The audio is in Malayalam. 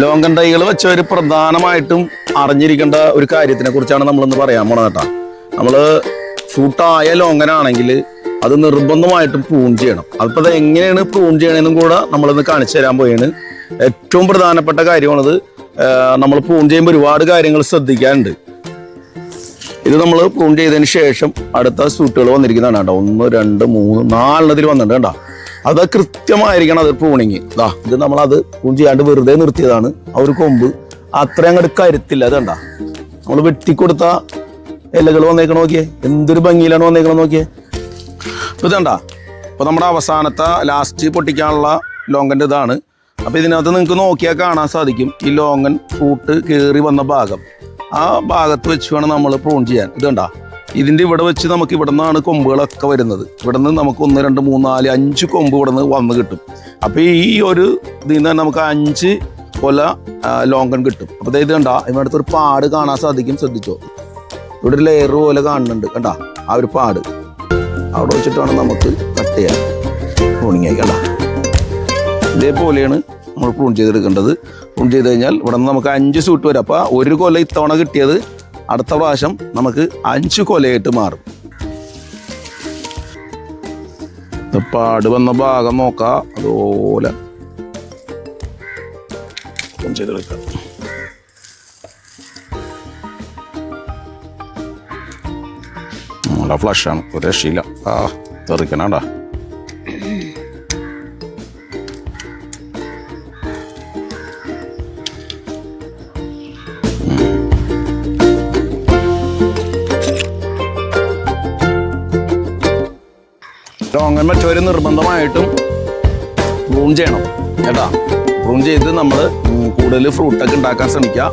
ലോങ്കൻ ഡൈകൾ വെച്ചവർ പ്രധാനമായിട്ടും അറിഞ്ഞിരിക്കേണ്ട ഒരു കാര്യത്തിനെ കുറിച്ചാണ് നമ്മളിന്ന് പറയാൻ പോണത് നമ്മൾ ഫ്രൂട്ടായ ലോങ്കനാണെങ്കിൽ അത് നിർബന്ധമായിട്ടും പ്രൂൺ ചെയ്യണം. അതിപ്പോൾ അത് എങ്ങനെയാണ് പ്രൂൺ ചെയ്യണമെന്നും കൂടെ നമ്മളിന്ന് കാണിച്ചു തരാൻ പോയാണ്. ഏറ്റവും പ്രധാനപ്പെട്ട കാര്യമാണത് നമ്മൾ പ്രൂൺ ചെയ്യുമ്പോൾ ഒരുപാട് കാര്യങ്ങൾ ശ്രദ്ധിക്കാനുണ്ട്. ഇത് നമ്മൾ പ്രൂൺ ചെയ്തതിന് ശേഷം അടുത്ത സൂട്ടുകൾ വന്നിരിക്കുന്നതാണ് കേട്ടോ. ഒന്ന് രണ്ട് മൂന്ന് നാലെണ്ണത്തിൽ വന്നിട്ടുണ്ട് കേട്ടോ. അത് കൃത്യമായിരിക്കണം അത് പ്രൂണിങ് ഇതാ ഇത് നമ്മളത് പ്രൂൺ ചെയ്യാണ്ട് വെറുതെ നിർത്തിയതാണ്. ആ ഒരു കൊമ്പ് അത്രയും അങ്ങോട്ട് കരുത്തില്ല അത് കണ്ടാ? നമ്മൾ വെട്ടിക്കൊടുത്ത ഇലകൾ വന്നേക്കണം നോക്കിയേ? എന്തൊരു ഭംഗിയിലാണ് വന്നേക്കണം നോക്കിയേ? ഇപ്പൊ ഇതണ്ട അപ്പോൾ നമ്മുടെ അവസാനത്തെ ലാസ്റ്റ് പൊട്ടിക്കാനുള്ള ലോങ്കന്റെ ഇതാണ്. അപ്പൊ ഇതിനകത്ത് നിങ്ങൾക്ക് നോക്കിയാൽ കാണാൻ സാധിക്കും ഈ ലോങ്ങൻ റൂട്ട് കയറി വന്ന ഭാഗം. ആ ഭാഗത്ത് വെച്ച് വേണം നമ്മൾ പ്രൂൺ ചെയ്യാൻ. ഇതുണ്ടാ ഇതിന്റെ ഇവിടെ വെച്ച് നമുക്ക് ഇവിടെ നിന്നാണ് കൊമ്പുകളൊക്കെ വരുന്നത്. ഇവിടെ നിന്ന് നമുക്ക് ഒന്ന് രണ്ട് മൂന്ന് നാല് അഞ്ച് കൊമ്പ് ഇവിടെ നിന്ന് വന്ന് കിട്ടും. അപ്പൊ ഈ ഒരു ഇതിൽ നിന്ന് നമുക്ക് അഞ്ച് കൊല ലോങ്കൺ കിട്ടും. അപ്പൊ ദേ ഇത് കണ്ടാ ഇവിടെ അടുത്തൊരു പാട് കാണാൻ സാധിക്കും ശ്രദ്ധിച്ചോ? ഇവിടെ ഒരു ലെയർ പോലെ കാണുന്നുണ്ട് കണ്ടാ? ആ ഒരു പാട്. അവിടെ വെച്ചിട്ടാണ് നമുക്ക് കട്ട് ചെയ്യാൻ. പ്രൂണിങ് ആയി കണ്ട? ഇതേപോലെയാണ് നമ്മൾ പ്രൂൺ ചെയ്തെടുക്കേണ്ടത്. പ്രൂൺ ചെയ്ത് കഴിഞ്ഞാൽ ഇവിടെ നിന്ന് നമുക്ക് അഞ്ച് സൂട്ട് വരും. അപ്പോൾ ഒരു കൊല ഇത്തവണ കിട്ടിയത് അടുത്ത പ്രാവശ്യം നമുക്ക് അഞ്ച് കൊലയായിട്ട് മാറും. പാട് വന്ന ഭാഗം നോക്കാം. അതുപോലെ. ചെയ്തെടുക്കാം ഫ്ലഷാണ് ഒരു രക്ഷയില്ല. ആ തെറിക്കണടാ ലോങ്ങൻ മറ്റവർ നിർബന്ധമായിട്ടും പ്രൂൺ ചെയ്യണം. കേട്ടാ പ്രൂൺ ചെയ്ത് നമ്മൾ കൂടുതൽ ഫ്രൂട്ടൊക്കെ ഉണ്ടാക്കാൻ ശ്രമിക്കുക